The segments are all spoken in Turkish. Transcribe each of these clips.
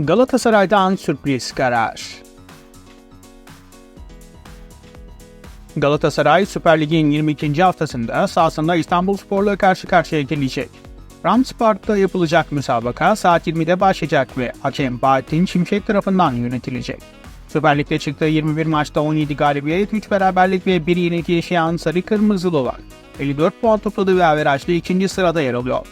Galatasaray'dan sürpriz karar. Galatasaray Süper Lig'in 22. haftasında sahasında İstanbulspor'la karşı karşıya gelecek. Rams Park'ta yapılacak müsabaka saat 20'de başlayacak ve hakem Bahattin Şimşek tarafından yönetilecek. Süper Lig'de çıktığı 21 maçta 17 galibiyet, 3 beraberlik ve 1 yenilgi yaşayan Sarı Kırmızılı olan 54 puan topladığı ve averajlı ikinci sırada yer alıyor.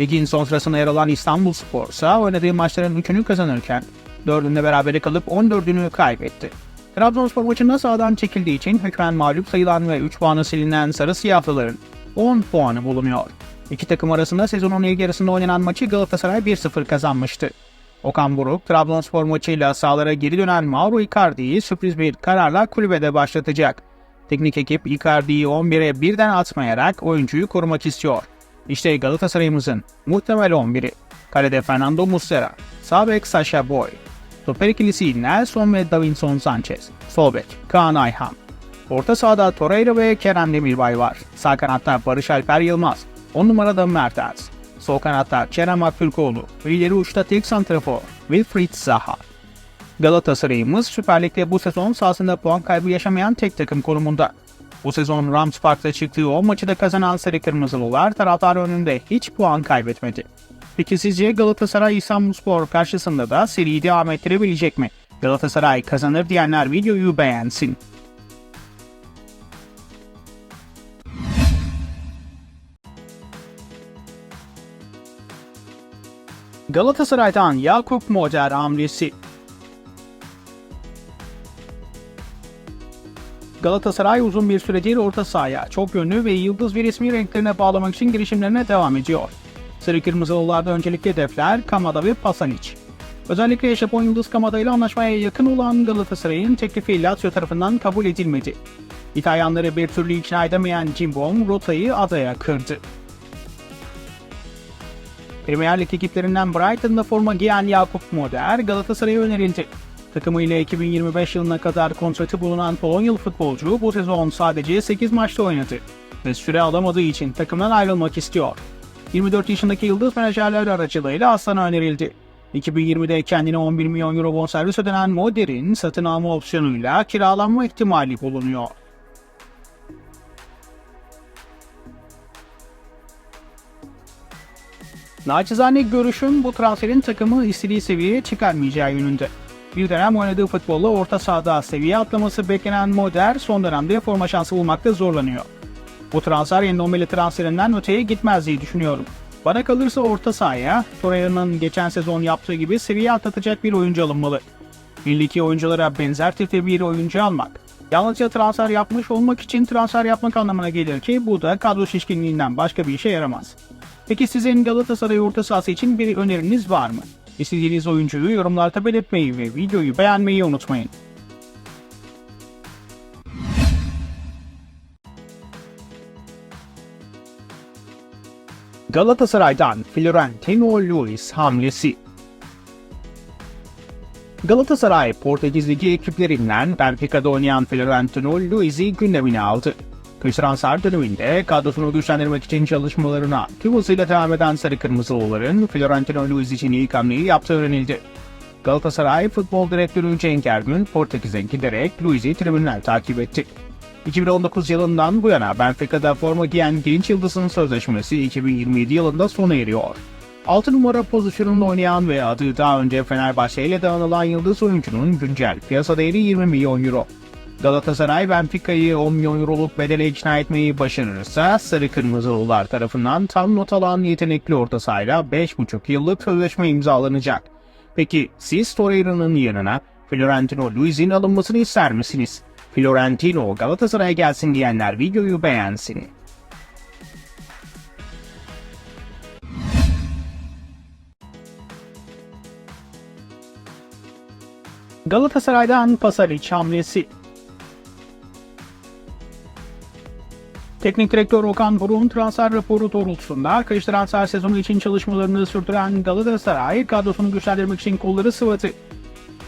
Ligin son sırasında yer alan İstanbulspor ise oynadığı maçların 3'ünü kazanırken 4'ünde berabere kalıp 14'ünü kaybetti. Trabzonspor maçında sahadan çekildiği için hükmen mağlup sayılan ve 3 puanı silinen Sarı Siyahlıların 10 puanı bulunuyor. İki takım arasında sezonun ilk yarısında oynanan maçı Galatasaray 1-0 kazanmıştı. Okan Buruk, Trabzonspor maçıyla sahalara geri dönen Mauro Icardi'yi sürpriz bir kararla kulübede başlatacak. Teknik ekip Icardi'yi 11'e birden atmayarak oyuncuyu korumak istiyor. İşte Galatasaray'ımızın muhtemel 11'i. Kalede Fernando Muslera, sağ bek Sasha Boy, stoper ikilisi Nelson ve Davinson Sanchez, sol bek Kaan Ayhan. Orta sahada Torreira ve Kerem Demirbay var. Sağ kanatta Barış Alper Yılmaz, 10 numarada Mertens. Sol kanatta Kerem Aktürkoğlu ve ileri uçta tek santrafor Wilfried Zaha. Galatasaray'ımız Süper Lig'de bu sezon sahasında puan kaybı yaşamayan tek takım konumunda. Bu sezon Rams Park'ta çıktığı 10 maçı da kazanan Sarı Kırmızılılar taraftar önünde hiç puan kaybetmedi. Peki sizce Galatasaray İstanbulspor karşısında da seriyi devam ettirebilecek mi? Galatasaray kazanır diyenler videoyu beğensin. Galatasaray'dan Yakup Moder hamlesi Galatasaray uzun bir süredir orta sahaya çok yönlü ve yıldız bir ismi renklerine bağlamak için girişimlerine devam ediyor. Sarı Kırmızılılarda öncelikli hedefler Kamada ve Pasanic. Özellikle Japon Yıldız Kamada ile anlaşmaya yakın olan Galatasaray'ın teklifi Lazio tarafından kabul edilmedi. İtalyanları bir türlü ikna edemeyen Cimbom rotayı adaya kırdı. Premier Lig ekiplerinden Brighton'da forma giyen Yakup Moder Galatasaray'a önerildi. Takımıyla 2025 yılına kadar kontratı bulunan Polonyalı futbolcu bu sezon sadece 8 maçta oynadı ve süre alamadığı için takımdan ayrılmak istiyor. 24 yaşındaki yıldız menajerler aracılığıyla Aslan'a önerildi. 2020'de kendine 11 milyon euro bonservis ödenen Moder'in satın alma opsiyonuyla kiralanma ihtimali bulunuyor. Naçizane görüşüm bu transferin takımı istediği seviyeye çıkarmayacağı yönünde. Bir dönem oynadığı futbolla orta sahada seviye atlaması beklenen Moder son dönemde forma şansı bulmakta zorlanıyor. Bu transfer Endombele transferinden öteye gitmez diye düşünüyorum. Bana kalırsa orta sahaya Torreira'nın geçen sezon yaptığı gibi seviye atlatacak bir oyuncu alınmalı. Milli oyunculara benzer tipte bir oyuncu almak, yalnızca transfer yapmış olmak için transfer yapmak anlamına gelir ki bu da kadro şişkinliğinden başka bir işe yaramaz. Peki sizin Galatasaray orta sahası için bir öneriniz var mı? İstediğiniz oyuncuyu yorumlarda belirtmeyi ve videoyu beğenmeyi unutmayın. Galatasaray'dan Florentino Luis hamlesi Galatasaray Portekiz Ligi ekiplerinden Benfica'da oynayan Florentino Luis'i gündemine aldı. Transfer döneminde kadrosunu güçlendirmek için çalışmalarına tüm hızıyla devam eden Sarı Kırmızılıların Florentino Luis için ilk hamleyi yaptığı öğrenildi. Galatasaray Futbol Direktörü Cenk Ergün Portekiz'e giderek Luis'i tribünler takip etti. 2019 yılından bu yana Benfica'da forma giyen genç yıldızın sözleşmesi 2027 yılında sona eriyor. 6 numara pozisyonunda oynayan ve adı daha önce Fenerbahçe ile de anılan yıldız oyuncunun güncel piyasa değeri 20 milyon euro. Galatasaray Benfica'yı 10 milyon euroluk bedele ikna etmeyi başarırsa Sarı Kırmızılılar tarafından tam not alan yetenekli orta sahayla 5,5 yıllık sözleşme imzalanacak. Peki siz Torreira'nın yanına Florentino Luis'in alınmasını ister misiniz? Florentino Galatasaray'a gelsin diyenler videoyu beğensin. Galatasaray'dan Pasalic hamlesi Teknik direktör Okan Buruk'un transfer raporu doğrultusunda kış transfer sezonu için çalışmalarını sürdüren Galatasaray kadrosunu güçlendirmek için kolları sıvadı.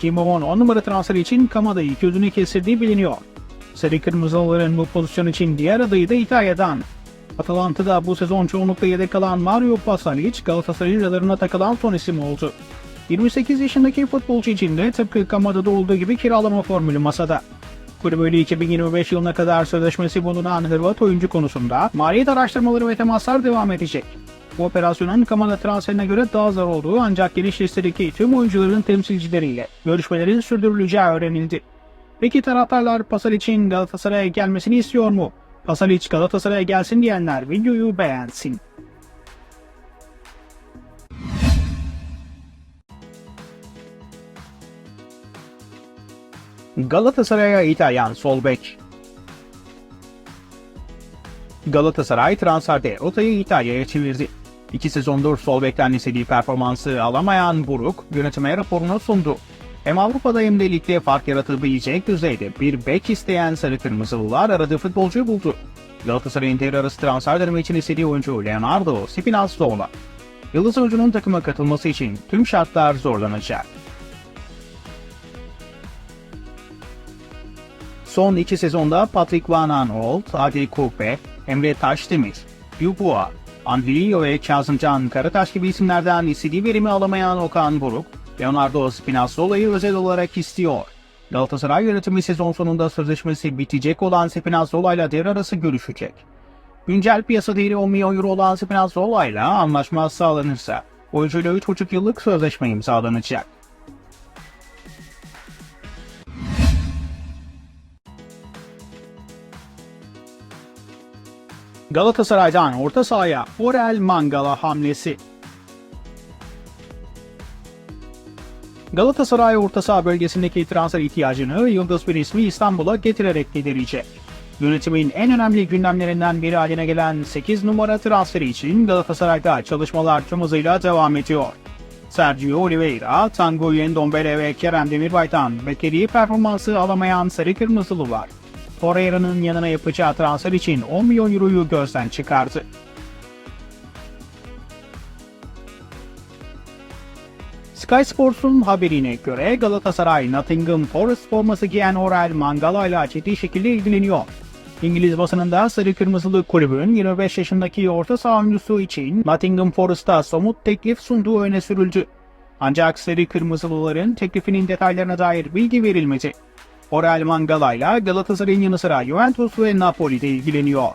Cimbom'un 10 numara transferi için Kamada'yı gözünü kestirdiği biliniyor. Sarı Kırmızılıların bu pozisyon için diğer adayı da İtalya'dan. Atalanta'da bu sezon çoğunlukla yedek kalan Mario Pasalic Galatasaray'ın radarına takılan son isim oldu. 28 yaşındaki futbolcu için de tıpkı Kamada'da olduğu gibi kiralama formülü masada. Kulübüyle 2025 yılına kadar sözleşmesi bulunan Hırvat oyuncu konusunda maliyet araştırmaları ve temaslar devam edecek. Bu operasyonun Kamada transferine göre daha zor olduğu ancak geniş listedeki tüm oyuncuların temsilcileriyle görüşmelerin sürdürüleceği öğrenildi. Peki taraftarlar Pasalic'in Galatasaray'a gelmesini istiyor mu? Pasalic Galatasaray'a gelsin diyenler videoyu beğensin. Galatasaray'a İtalyan sol bek. Galatasaray transferde rotayı İtalya'ya çevirdi. İki sezondur sol bekten istediği performansı alamayan Buruk yönetime raporunu sundu. Hem Avrupa'da hem de ligde fark yaratabilecek düzeyde bir bek isteyen sarı kırmızılılar aradığı futbolcuyu buldu. Galatasaray'ın devre arası transfer dönemi için istediği oyuncu Leonardo Spinazzola. Yıldız oyuncunun takıma katılması için tüm şartlar zorlanacak. Son iki sezonda Patrick Van Aanholt, Adil Kupe, Emre Taşdemir, Dubois, Andrillo ve Kazımcan Karataş gibi isimlerden istediği verimi alamayan Okan Buruk, Leonardo Spinazzola'yı özel olarak istiyor. Galatasaray yönetimi sezon sonunda sözleşmesi bitecek olan Spinazzola ile devre arası görüşecek. Güncel piyasa değeri 10 milyon euro olan Spinazzola ile anlaşma sağlanırsa oyuncuyla 3,5 yıllık sözleşme imzalanacak. Galatasaray'dan orta sahaya Orel Mangala hamlesi. Galatasaray orta saha bölgesindeki transfer ihtiyacını yıldız bir ismi İstanbul'a getirerek giderecek. Yönetimin en önemli gündemlerinden biri haline gelen 8 numara transferi için Galatasaray'da çalışmalar tüm hızıyla devam ediyor. Sergio Oliveira, Tango Yendombele ve Kerem Demirbay'dan beklediği performansı alamayan Sarı Kırmızılı var. Torreira'nın yanına yapacağı transfer için 10 milyon euroyu gözden çıkardı. Sky Sports'un haberine göre Galatasaray Nottingham Forest forması giyen Orel Mangala ile ciddi şekilde ilgileniyor. İngiliz basınında Sarı Kırmızılı kulübün 25 yaşındaki orta saha oyuncusu için Nottingham Forest'a somut teklif sunduğu öne sürüldü. Ancak Sarı Kırmızılıların teklifinin detaylarına dair bilgi verilmedi. Orel Mangala ile Galatasaray'ın yanı sıra Juventus ve Napoli'de ilgileniyor.